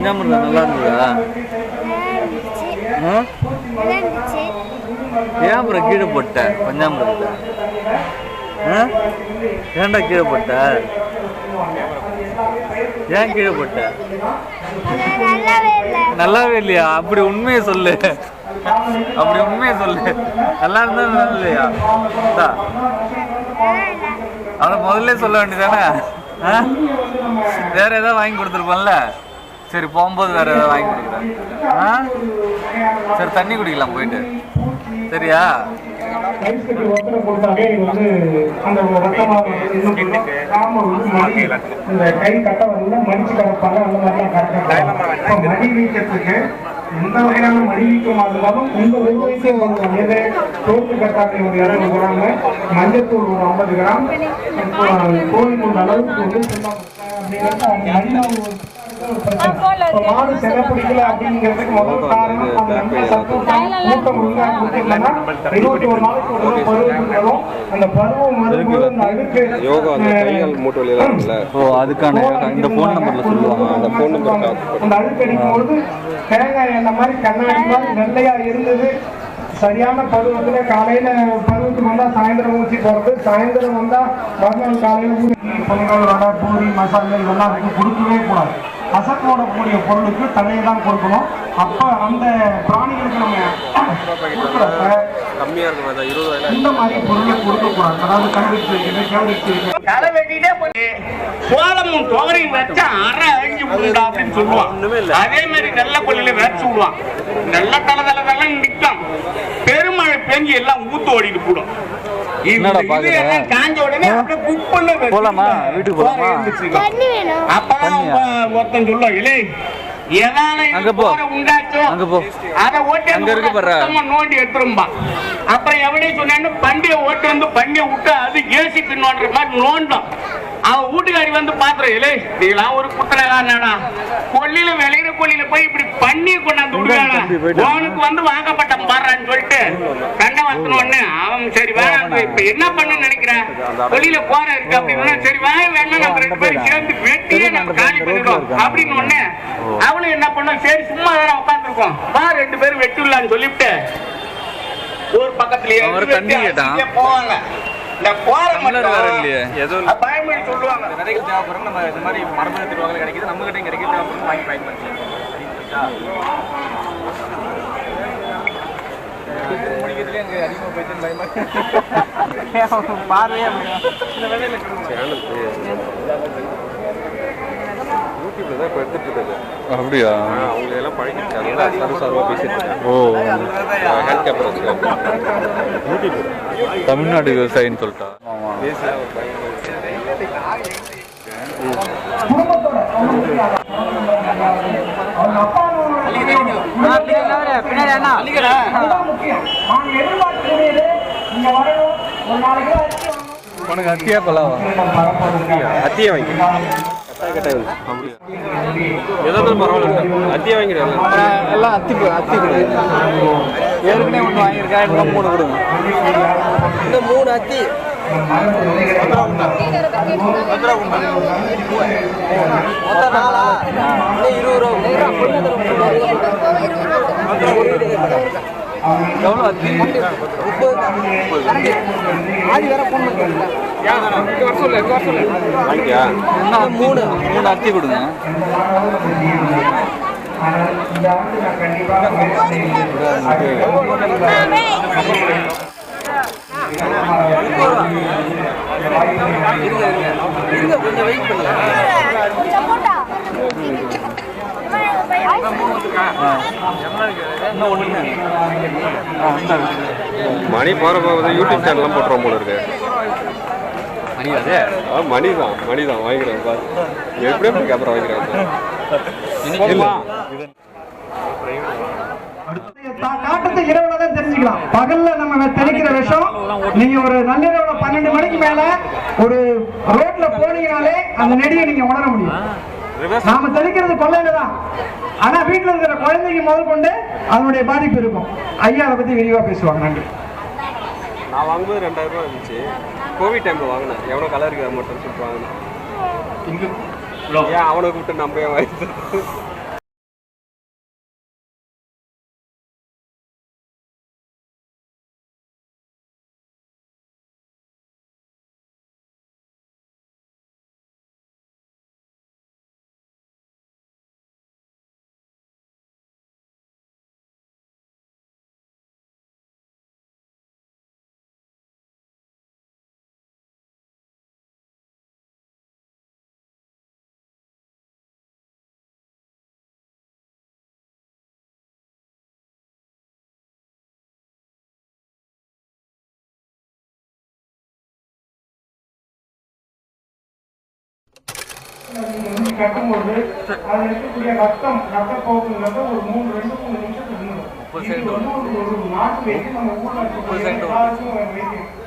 பஞ்சாமிரதம் நல்லா இருந்ததா? ஏன் அப்புறம் கீழே போட்ட? பஞ்சாமிரதத்தை? ஆ? ஏன்டா கீழே போட்ட? ஏன் கீழே போட்ட? நல்லாவே இல்லையா? அப்படி உண்மையை சொல்லு. அப்படி உண்மையை சொல்லு. நல்லா இருந்தா நல்லா இல்லையா. அவனை முதல்ல சொல்ல வேண்டியதானே? வேற ஏதாவது வாங்கி கொடுத்துருப்போம்ல? சரி போகும்போது வேற வாங்கி கொடுக்குறேன். ஆ? சரி தண்ணி குடிக்கலாம் போயிட்டு. சரியா? வந்து வந்து வந்து எந்த வகையான மடி வீக்கமாக இருந்தாலும் உங்க உபயோகிக்க ஒரு எது தோப்பு கட்டாக்கை ஒரு இரநூறு கிராம் மஞ்சத்தூள் ஒரு ஐம்பது கிராம் குண்டு அளவுக்கு வந்து அப்படிங்கிறது அவங்க மடியில் ஒரு மாடு செனை பிடிக்கல அப்படிங்கிறதுக்கு முதல் காரணம் அந்த நல்ல சத்து ஊட்டம் ஒழுங்கா கொடுக்கலன்னா இருபத்தி ஒரு நாளைக்கு ஒரு தடவை பருவம் கொடுக்கணும் அந்த பருவம் வரும்போது அந்த அழுக்கு யோகா அந்த கைகால் மூட்டு வலியெல்லாம் இருக்குல்ல? ஓ அதுக்கான இந்த ஃபோன் நம்பர்ல சொல்லுவாங்க. அந்த phone number. காட்டு. அந்த அழுக்கு அடிக்கும் பொழுது தேங்காய் எண்ணெய் மாதிரி கண்ணாடி மாதிரி வெள்ளையா இருந்தது. சரியான பருவத்துல காலையில பருவத்துக்கு வந்தா சாயந்தரம் ஊசி போடுறது. சாயந்தரம் வந்தா மறுநாள் காலையில ஊசி பொங்கல் வடை பூரி மசாலா இதெல்லாம் கொடுக்கவே கூடாது. அசல் போடக்கூடிய பொருளுக்கு தலையை தான் கொடுக்கணும். அப்ப அந்த பிராணிகளுக்கு நம்ம இந்த மாதிரி பொருளை கொடுக்கக்கூடாது. அதாவது வைக்கிறது தலை வெட்டிட்டே போய் சோளமும் துவரையும் வச்சா அரை அழிஞ்சு விடுண்டா அப்படின்னு சொல்லுவான். அதே மாதிரி நல்ல கொள்ளையில வச்சு விடுவான். நல்ல தலை தலை தலை நிற்கும். பெருமழை பெஞ்சு எல்லாம் ஊத்து ஓடிட்டு போடும். என்னடா பாக்குற? காஞ்ச உடனே அப்படியே குப்பன்னு வச்சு போலாமா? வீட்டுக்கு போலாமா? தண்ணி வேணும்? ஒ- ஒருத்தன் சொல்லுவான் இலே எதால இது அங்க போ. சோறை உண்டாச்சோ அங்க போ. அதை ஓட்டி அங்க இருக்கு பாரு. நோண்டி எடுத்துரும்பா அப்புறம் எவனே சொன்னான்னு பண்டிகை ஓட்டி வந்து பண்டிகை விட்டு அது ஏசி பின்னோன்ற மாதிரி நோண்டும் அவன் வீட்டுக்காரி வந்து பாத்துறோம் இல்லை இதெல்லாம் ஒரு குத்தனடா கொல்லியில விளையிற கொல்லியில போய் இப்படி பண்ணி கொண்டாந்து விடுவாடா அவனுக்கு வந்து வாங்கப்பட்ட பாடுறான்னு சொல்லிட்டு கண்ட வசனோன்னு அவன் சரி வேணாம் இப்ப என்ன பண்ண நினைக்கிறேன் கொல்லியில போற இருக்கு அப்படின்னா சரி வாங்க வேணா நம்ம ரெண்டு பேரும் சேர்ந்து வெட்டியே நம்ம காலி பண்ணிடுவோம் அப்படின்னு ஒண்ணு அவனும் என்ன பண்ணோம்? சரி சும்மா தானே உட்காந்துருக்கோம் வா ரெண்டு பேரும் வெட்டிடலாம்னு சொல்லிவிட்டு ஒரு பக்கத்துலயே அவன் ஒரு தண்ணி வெட்டி கேட்டான். அடிச்சுட்டே போவாங்க. இந்த போற டம்ளர் வேற இல்லையே. ஏதோ பயமொழி சொல்லுவாங்க. விதைகள் தேவைப்படும் நம்ம இந்த மாதிரி மரபணு திருவாங்க கிடைக்குது நம்ம கிட்ட கிடைக்குது தேவைப்படும் வாங்கி பயன்படுத்தலாம் முடிக்கிறதுலேயே அங்கே அதிகமாக போயிட்டு பயமா பார்வையே யூடியூப்ல தான் இப்போ எடுத்துட்டு இருக்காது அப்படியா அவங்க எல்லாம் பழகிட்டு அதனால சர்வசார்வா பேசிட்டு இருக்காங்க ஓ ஹேண்ட் கேப்பர் தமிழ்நாடு விவசாயின்னு சொல்லிட்டா வாங்கணும். உனக்கு அத்தியா பலாவா அத்தியை வாங்கி கட்டாய கட்டாய வந்து ஏதாவது பரவாயில்ல. அத்தியை வாங்கிடுவாங்க. எல்லாம் அத்தி அத்தி கொடு ஏற்கனவே ஒன்று வாங்கியிருக்கேன். இன்னும் மூணு கொடுங்க. இன்னும் மூணு அத்தி. மொத்தம் நாளா இன்னும் இருபது ரூபா எவ்வளோ அத்தி முப்பது ஆதி வேற ஃபோன் இன்னும் மூணு. மூணு அத்தி கொடுங்க. இந்த ஆண்டு நான் கண்டிப்பாக முயற்சி இருங்க. கொஞ்சம் வெயிட் பண்ணல சப்போட்டா இன்னும் ஒன்று ஆ இந்தாங்க. மணி போற போகுது யூடியூப் சேனல்லாம் போட்டுருவோம் போல இருக்கு. மணி அதே? ஆ மணி தான் மணி தான் வாங்கிக்கிறேன் பாரு. எப்படி எப்படி கேமரா வாங்கிக்கிறேன் இரவுல தான் தெரிஞ்சுக்கலாம். பகல்ல நம்ம தெளிக்கிற விஷம் நீங்க ஒரு நள்ளிரவுல பன்னெண்டு மணிக்கு மேல ஒரு ரோட்ல போனீங்கனாலே அந்த நெடியை நீங்க உணர முடியும். நாம தெளிக்கிறது கொள்ளையில தான் ஆனா வீட்டுல இருக்கிற குழந்தைங்க முதல் கொண்டு அதனுடைய பாதிப்பு இருக்கும். ஐயா அதை பத்தி விரிவா பேசுவாங்க. நன்றி. நான் வாங்கும்போது ரெண்டாயிரம் ரூபாய் இருந்துச்சு. கோவிட் டைம்ல வாங்கினேன். எவ்வளோ கலர் இருக்கிற மட்டும் சொல்லிட்டு வாங்கினேன். அவனை கூப்பிட்டு நம்ம ஏன் வந்து கட்டும்போது அதுல இருக்கக்கூடிய ரத்தம் ரத்த போக்குங்கிறத ஒரு மூணு ரெண்டு மூணு நிமிஷத்துக்கு இது வந்து ஒரு நாட்டு வைத்தியம் நம்ம ஊர்ல இருக்கக்கூடிய எல்லாருக்கும்